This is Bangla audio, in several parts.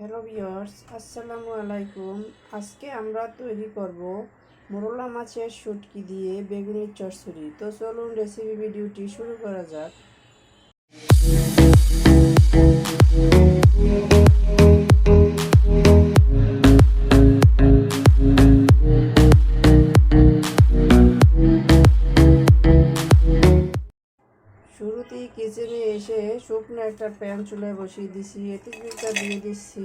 হ্যালো ভিওর্স আসসালামু আলাইকুম। আজকে আমরা তৈরি করব মোরলা মাছের শুটকি দিয়ে বেগুনির চচ্চড়ি। তো চলুন রেসিপি ভিডিওটি শুরু করা যাক। শুরুতেই কিচেনে এসে শুকনো একটা প্যান চুলায় বসিয়ে দিছি। এতে কিছুটা দিয়ে দিচ্ছি।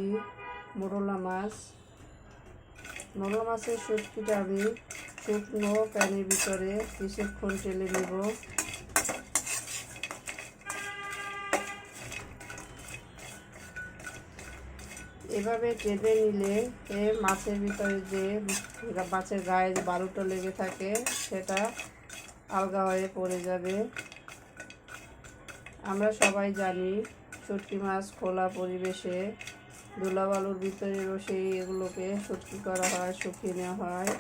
মোরলা মাছ। মোরলা মাছের শুটকিটা আমি শুকনো প্যানের ভিতরে কিছুক্ষণ টেলে নেব? এভাবে টেলে নিলে এ মাছের ভিতরে যে মাছের গায়ে যে লেগে থাকে, সেটা আলগা হয়ে পড়ে যাবে। আমরা সবাই জানি শুটকি মাছ খোলা পরিবেশে ধুলাবালুর ভিতরে বসে এগুলোকে শুটকি করা হয়, শুকিয়ে নেওয়া হয়।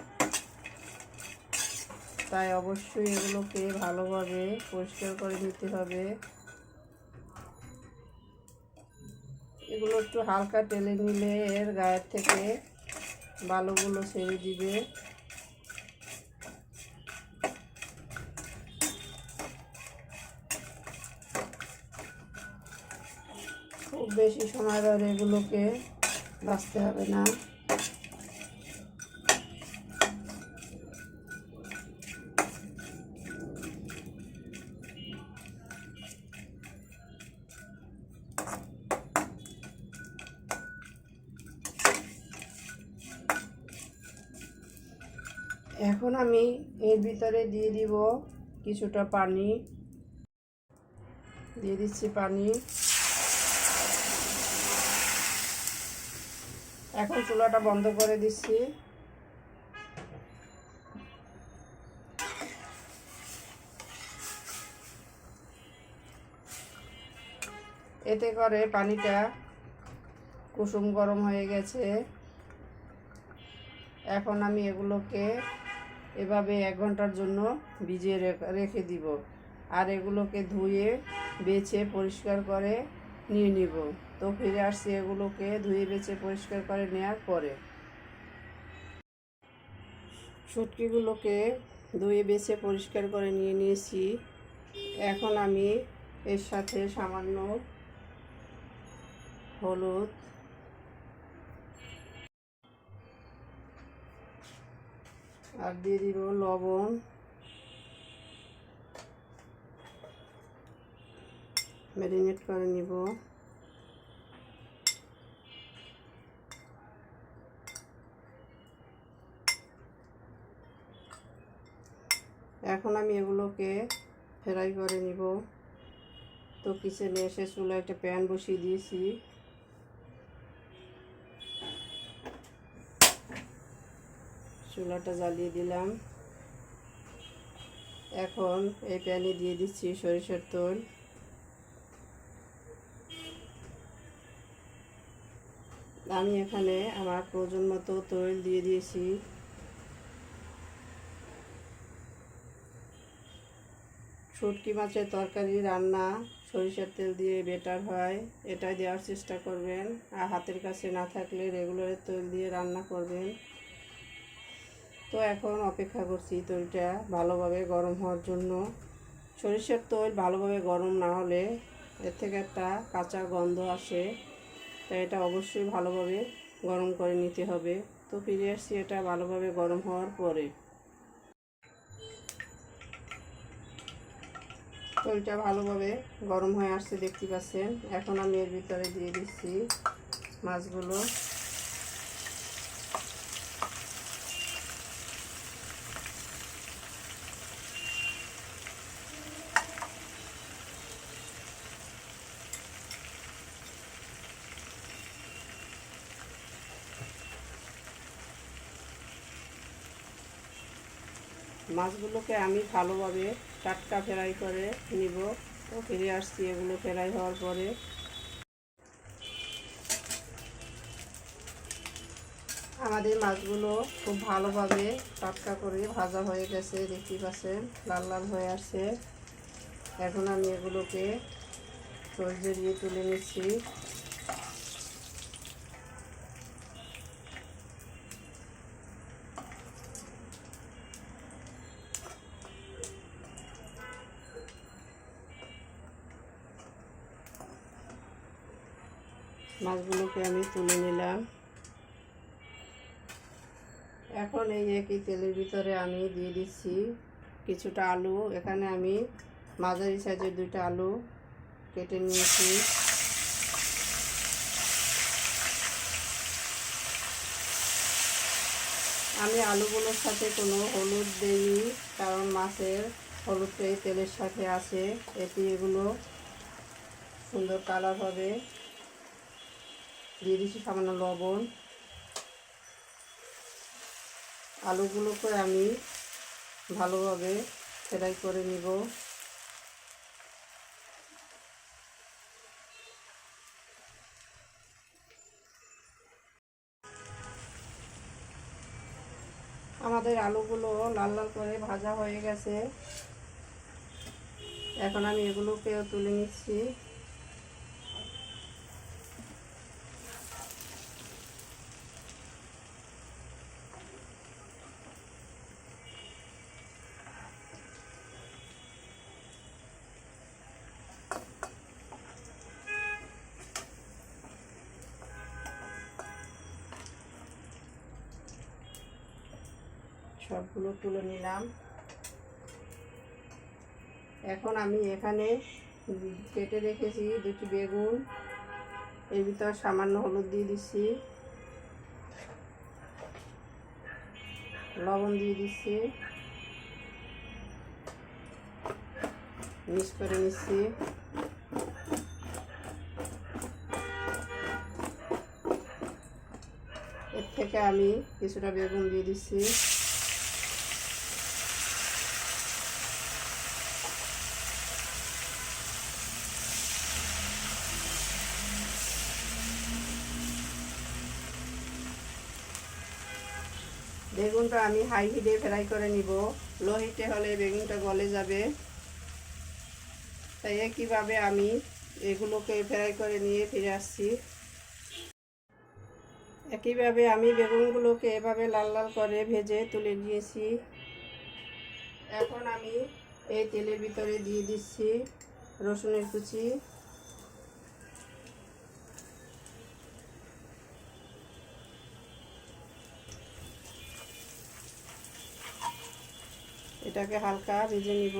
তাই অবশ্যই এগুলোকে ভালোভাবে পরিষ্কার করে নিতে হবে। এগুলো একটু হালকা টেলে নিলে এর গায়ের থেকে বালুগুলো ছেড়ে দিবে। খুব বেশি সময় ধরে এগুলোকে বাঁচতে হবে না। এখন আমি এর ভিতরে দিয়ে দিব কিছুটা পানি। দিয়ে দিচ্ছি পানি। এখন চুলাটা বন্ধ করে দিচ্ছি। এতে করে পানিটা কুসুম গরম হয়ে গেছে। এখন আমি এগুলোকে এভাবে এক ঘণ্টার জন্য ভিজিয়ে রেখে দিব। আর এগুলোকে ধুয়ে, বেছে, পরিষ্কার করে নিয়ে নিব। তো ফিরে আসছি এগুলোকে ধুয়ে বেছে পরিষ্কার করে নেওয়ার পরে। শুটকিগুলোকে ধুয়ে বেছে পরিষ্কার করে নিয়ে নিয়েছি। এখন আমি এর সাথে সামান্য হলুদ আর দিয়ে দিব লবণ। ম্যারিনেট করে নিব। এখন আমি এগুলোকে ফ্রাই করে নিব। তো কিচেনে এসে চুলা একটা প্যান বসিয়ে দিয়েছি। চুলাটা জ্বালিয়ে দিলাম। এখন এই প্যানে দিয়ে দিচ্ছি সরিষার তেল। আমি এখানে আমার প্রয়োজন মতো তৈল দিয়ে দিয়েছি। শুটকি মাছের তরকারি, রান্না, সরিষার তেল দিয়ে বেটার হয়, এটাই দেওয়ার চেষ্টা করবেন। আর হাতের কাছে না থাকলে রেগুলারের তেল দিয়ে রান্না করবেন। তো এখন অপেক্ষা করছি তৈলটা ভালোভাবে গরম হওয়ার জন্য। সরিষার তৈল ভালোভাবে গরম না হলে এর থেকে একটা কাঁচা গন্ধ আসে। তাই এটা অবশ্যই ভালোভাবে গরম করে নিতে হবে। তো ফিরে আসছি এটা ভালোভাবে গরম হওয়ার পরে। তৈলটা ভালোভাবে গরম হয়ে আসছে, দেখতে পাচ্ছেন। এখন আমি এর ভিতরে দিয়ে দিচ্ছি মাছগুলো। মাছগুলোকে আমি ভালোভাবে টাটকা ফ্রাই করে নিব। তো ফিরে আসছি এগুলো ফ্রাই হওয়ার পরে। আমাদের মাছগুলো খুব ভালোভাবে টাটকা করে ভাজা হয়ে গেছে দেখতে পাচ্ছেন, লাল লাল হয়ে আসছে। এখন আমি এগুলোকে চোখ জড়িয়ে তুলে নিচ্ছি। মাছগুলোকে আমি তুলে নিলাম। এখন এই একই তেলের ভিতরে আমি দিয়ে দিচ্ছি কিছুটা আলু। এখানে আমি মাঝারি সাইজের দুইটা আলু কেটে নিয়েছি। আমি আলুগুলোর সাথে কোনো হলুদ দিইনি, কারণ মাছের হলুদটা এই তেলের সাথে আছে। এটি এগুলো সুন্দর কালার হবে। দিয়ে দিচ্ছি সামান্য লবণ। আলুগুলোকে আমি ভালোভাবে ফ্রাই করে নিব। আমাদের আলুগুলো লাল লাল করে ভাজা হয়ে গেছে। এখন আমি এগুলোকেও তুলে নিচ্ছি। সবগুলো তুলে নিলাম। এখন আমি এখানে কেটে রেখেছি দুটি বেগুন, এর ভিতর সামান্য হলুদ দিয়ে দিচ্ছি, লবণ দিয়ে দিচ্ছি, মিক্স করে নিচ্ছি। এর থেকে আমি কিছুটা বেগুন দিয়ে দিচ্ছি বেগুনটা আমি হাই হিটে ফ্রাই করে নিব। লো হিটে হলে বেগুনটা গলে যাবে। তাই একইভাবে আমি এগুলোকে ফ্রাই করে নিয়ে ফিরে আসছি। একইভাবে আমি বেগুনগুলোকে এভাবে লাল লাল করে ভেজে তুলে নিয়েছি। এখন আমি এই তেলের ভিতরে দিয়ে দিচ্ছি রসুনের কুচি। এটাকে হালকা ভেজে নিব।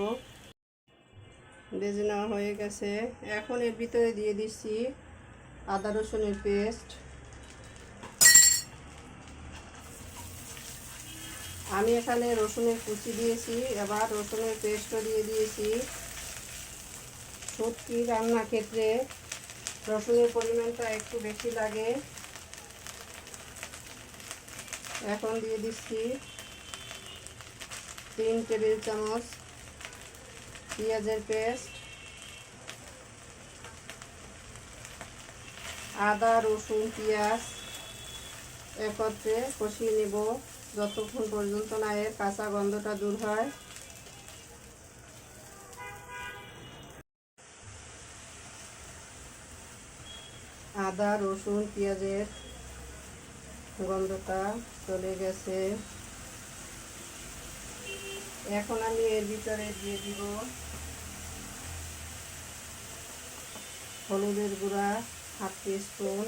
ভেজে নেওয়া হয়ে গেছে। এখন এর ভিতরে দিয়ে দিচ্ছি আদা রসুনের পেস্ট। আমি এখানে রসুনের কুচি দিয়েছি, এবার রসুনের পেস্টও দিয়ে দিয়েছি। সত্যি রান্না ক্ষেত্রে রসুনের পরিমাণটা একটু বেশি লাগে। এখন দিয়ে দিচ্ছি তিন টেবিল চামচ পেঁয়াজের পেস্ট, আদা, রসুন, পেঁয়াজ একত্রে কষিয়ে নেব। যতক্ষণ পর্যন্ত না এর কাঁচা গন্ধটা দূর হয়। আদা, রসুন, পেঁয়াজের গন্ধটা চলে গেছে। এখন আমি এর ভিতরে দিয়ে দিব হলুদের গুঁড়া, হাফ স্পুন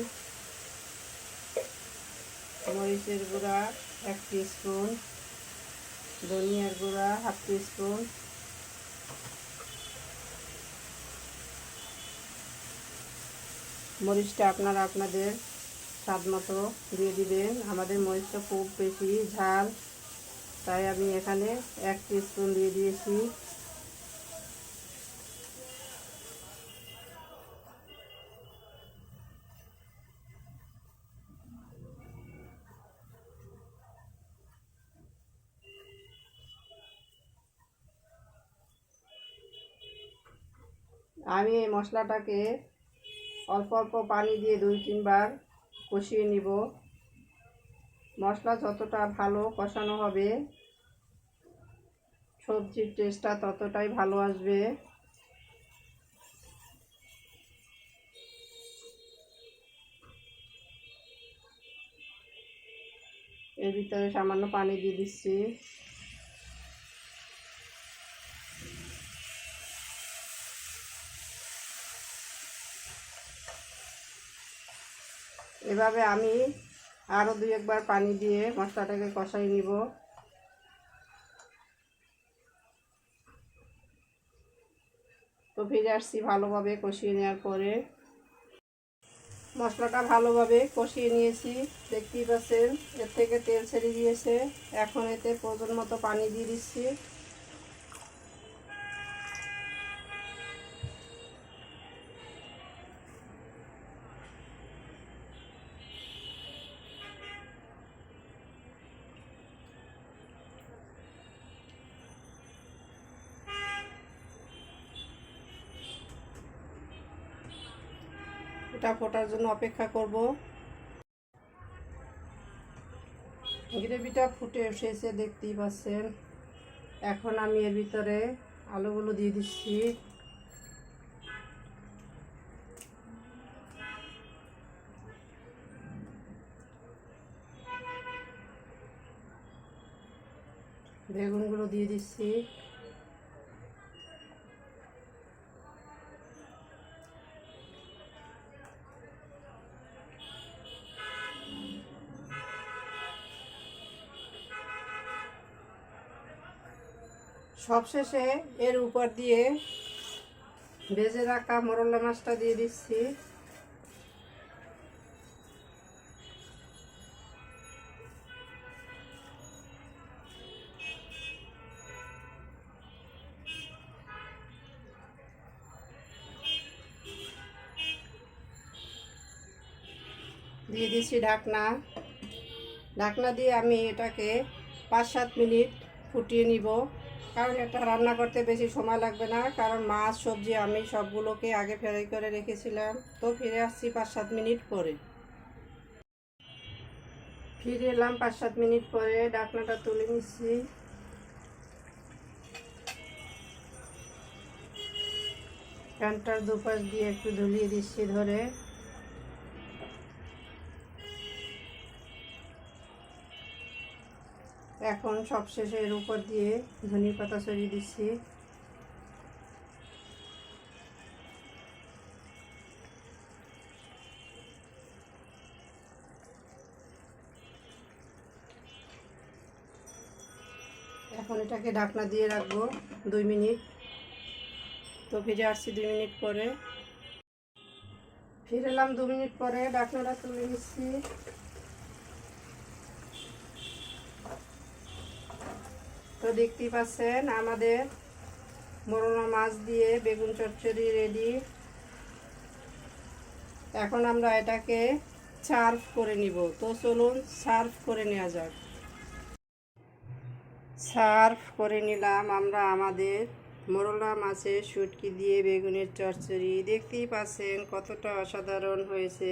মরিচের গুঁড়া, এক স্পুন ধনিয়ার গুঁড়া, হাফ স্পুন মরিচটা আপনারা আপনাদের স্বাদ মতো দিয়ে দিবেন। আমাদের মরিচটা খুব বেশি ঝাল তাই আমি এখানে এক স্পুন দিয়ে দিয়েছি। আমি এই মশলাটাকে অল্প অল্প পানি দিয়ে দুই তিনবার কষিয়ে নিব। মশলা যতটা ভালো কষানো হবে, সবজির টেস্টটা ততটাই ভালো আসবে। এর ভিতরে সামান্য পানি দিয়ে দিচ্ছি। এভাবে আমি আরও দুই একবার পানি দিয়ে মশলাটাকে কষাই নিব। তো ফিরে আসছি ভালোভাবে কষিয়ে নেওয়ার পরে। মশলাটা ভালোভাবে কষিয়ে নিয়েছি, দেখতেই পাচ্ছেন, এর থেকে তেল ছেড়ে দিয়েছে। এখন এতে প্রয়োজন মতো পানি দিয়ে দিচ্ছি। এটা ফোটার জন্য অপেক্ষা করব। গ্রেভিটা ফুটে এসেছে, দেখতেই পাচ্ছেন। এখন আমি এর ভিতরে আলুগুলো দিয়ে দিচ্ছি। বেগুনগুলো দিয়ে দিচ্ছি। সবশেষে এর উপর দিয়ে ভেজে রাখা মরলা মাছটা দিয়ে দিচ্ছি। দিয়ে দিচ্ছি ঢাকনা। ঢাকনা দিয়ে আমি এটাকে পাঁচ সাত মিনিট ফুটিয়ে নিব। কারণ এটা রান্না করতে বেশি সময় লাগবে না, কারণ মাছ, সবজি, আমি সবগুলোকে আগে ফ্রাই করে রেখেছিলাম। তো ফিরে আসছি পাঁচ সাত মিনিট পরে। ফিরে এলাম পাঁচ সাত মিনিট পরে, ডাকনাটা তুলে নিচ্ছি। প্যান্টটার দুপাশ দিয়ে একটু ধুলিয়ে দিচ্ছি ধরে। এখন সবশেষে এর উপর দিয়ে ধনে পাতা ছড়িয়ে দিচ্ছি। এখন এটাকে ঢাকনা দিয়ে রাখব দুই মিনিট। তো ফিরে আসছি দুই মিনিট পরে। ফিরে এলাম দু মিনিট পরে, ঢাকনাটা তুলে নিচ্ছি। তো দেখতেই পাচ্ছেন আমাদের মোরলা মাছ দিয়ে বেগুন চচ্চড়ি রেডি এখন আমরা এটাকে সার্ভ করে নিব। তো চলুন সার্ভ করে নেওয়া যাক। সার্ভ করে নিলাম আমরা আমাদের মোরলা মাছের শুটকি দিয়ে বেগুনের চচ্চড়ি। দেখতেই পাচ্ছেন কতটা অসাধারণ হয়েছে।